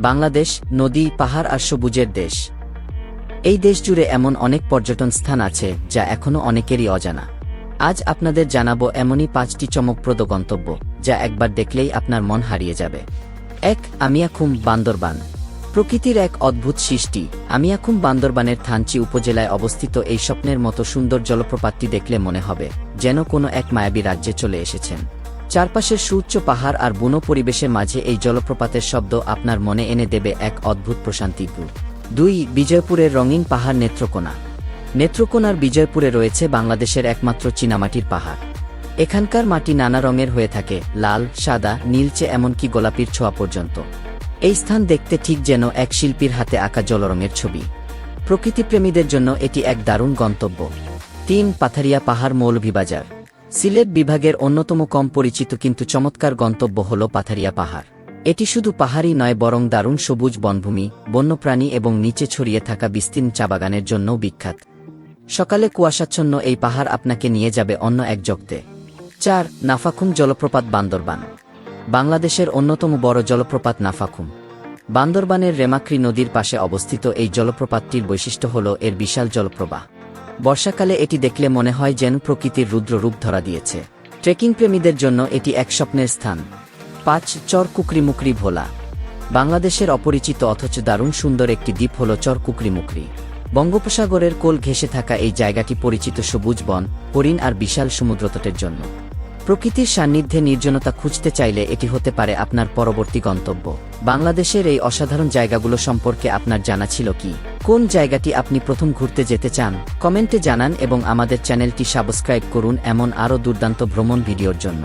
বাংলাদেশ, নদী, পাহাড় আর সবুজের দেশ। এই দেশ জুড়ে এমন অনেক পর্যটন স্থান আছে, যা এখনও অনেকেরই অজানা। আজ আপনাদের জানাব এমনই পাঁচটি চমকপ্রদ গন্তব্য, যা একবার দেখলেই আপনার মন হারিয়ে যাবে। এক, আমিয়াখুম বান্দরবান। প্রকৃতির এক অদ্ভুত সৃষ্টি। আমিয়াখুম বান্দরবানের থানচি উপজেলায় অবস্থিত এই স্বপ্নের মতো সুন্দর জলপ্রপাতটি দেখলে মনে হবে, যেন কোনো এক মায়াবী রাজ্যে চলে এসেছেন। চারপাশের সুউচ্চ পাহাড় আর বুনো পরিবেশের মাঝে এই জলপ্রপাতের শব্দ আপনার মনে এনে দেবে এক অদ্ভুত প্রশান্তি দুই, বিজয়পুরের রঙিন পাহাড় নেত্রকোনা। নেত্রকোনার বিজয়পুরে রয়েছে বাংলাদেশের একমাত্র চীনামাটির পাহাড়। এখানকার মাটি নানা রঙের হয়ে থাকে, লাল, সাদা, নীলচে এমনকি গোলাপির ছোঁয়া পর্যন্ত। এই স্থান দেখতে ঠিক যেন এক শিল্পীর হাতে আঁকা জলরঙের ছবি। প্রকৃতিপ্রেমীদের জন্য এটি এক দারুণ গন্তব্য। তিন, পাথারিয়া পাহাড় মৌলভীবাজার। সিলেট বিভাগের অন্যতম কম পরিচিত কিন্তু চমৎকার গন্তব্য হল পাথারিয়া পাহাড়। এটি শুধু পাহাড়ই নয় বরং দারুণ সবুজ বনভূমি, বন্যপ্রাণী এবং নিচে ছড়িয়ে থাকা বিস্তীর্ণ চা বাগানের জন্যও বিখ্যাত। সকালে কুয়াশাচ্ছন্ন এই পাহাড় আপনাকে নিয়ে যাবে অন্য এক জগতে। চার, নাফাখুম জলপ্রপাত বান্দরবান। বাংলাদেশের অন্যতম বড় জলপ্রপাত নাফাখুম। বান্দরবানের রেমাক্রি নদীর পাশে অবস্থিত এই জলপ্রপাতটির বৈশিষ্ট্য হল এর বিশাল জলপ্রবাহ। বর্ষাকালে এটি দেখলে মনে হয় যেন প্রকৃতির রুদ্র রূপ ধরা দিয়েছে। ট্রেকিং প্রেমীদের জন্য এটি এক স্বপ্নের স্থান। পাঁচ চর কুকরিমুকরি ভোলা। বাংলাদেশের অপরিচিত অথচ দারুণ সুন্দর একটি দ্বীপ হল চর কুকরিমুকরি বঙ্গোপসাগরের কোল ঘেঁষে থাকা এই জায়গাটি পরিচিত সবুজ বন, হরিণ আর বিশাল সমুদ্রতটের জন্য। প্রকৃতির সান্নিধ্যে নির্জনতা খুঁজতে চাইলে এটি হতে পারে আপনার পরবর্তী গন্তব্য। বাংলাদেশের এই অসাধারণ জায়গাগুলো সম্পর্কে আপনার জানা ছিল কি? কোন জায়গাটি আপনি প্রথম ঘুরতে যেতে চান? কমেন্টে জানান এবং আমাদের চ্যানেলটি সাবস্ক্রাইব করুন এমন আরও দুর্দান্ত ভ্রমণ ভিডিওর জন্য।